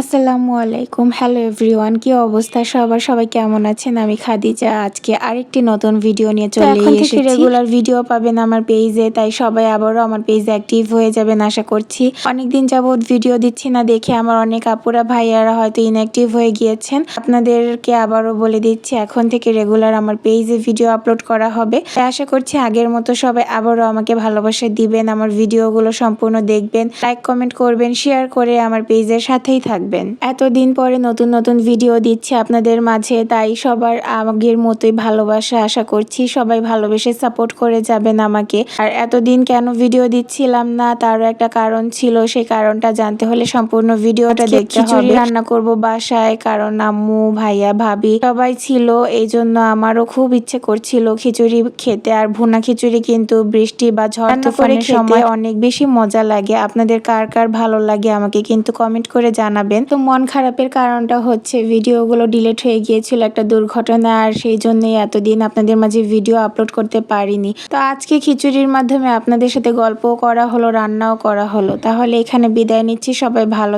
আসসালামু আলাইকুম। Hello everyone কি অবস্থা? সবার সবাই কেমন আছেন? আমি খাদিজা। আজকে আরেকটি নতুন ভিডিও নিয়ে চলে এসেছি। রেগুলার ভিডিও পাবেন আমার পেজে তাই সবাই আবারও আমার পেজে অ্যাক্টিভ হয়ে যাবেন আশা করছি। অনেকদিন যাবত ভিডিও দিচ্ছি না দেখে আমার অনেক আপুরা ভাইয়ারা হয়তো ইনঅ্যাক্টিভ হয়ে গিয়েছেন। আপনাদেরকে আবারও বলে দিচ্ছি এখন থেকে রেগুলার আমার পেজে ভিডিও আপলোড করা হবে। তাই আশা করছি আগের মতো সবাই আবারও আমাকে ভালোবাসা দিবেন আমার ভিডিওগুলো সম্পূর্ণ দেখবেন লাইক কমেন্ট করবেন শেয়ার করে আমার পেজের সাথেই থাকবেন। এতদিন পরে নতুন নতুন ভিডিও দিচ্ছি আপনাদের মাঝে তাই সবার আগের মতোই ভালোবাসা আশা করছি সবাই ভালোবেসে সাপোর্ট করে যাবেন আমাকে। আর এতদিন কেন ভিডিও দিচ্ছিলাম না তারও একটা কারণ ছিল সেই কারণটা জানতে হলে সম্পূর্ণ ভিডিওটা দেখতে হবে। রান্না করব বাসায় কারণ আম্মু ভাইয়া ভাবি সবাই ছিল এই জন্য আমারও খুব ইচ্ছে করছিল খিচুড়ি খেতে। আর ভুনা খিচুড়ি কিন্তু বৃষ্টি বা ঝড় তুফানের সময় অনেক বেশি মজা লাগে। আপনাদের কার কার ভালো লাগে আমাকে কিন্তু কমেন্ট করে জানাবেন তো মন খারাপের কারণটা হচ্ছে ভিডিওগুলো ডিলেট হয়ে গিয়েছিল একটা দুর্ঘটনা আর সেই জন্যই এতদিন আপনাদের মাঝে ভিডিও আপলোড করতে পারিনি। তো আজকে খিচুড়ির মাধ্যমে আপনাদের সাথে গল্পও করা হলো, রান্নাও করা হলো। তাহলে এখানে বিদায় নিচ্ছি। সবাই ভালো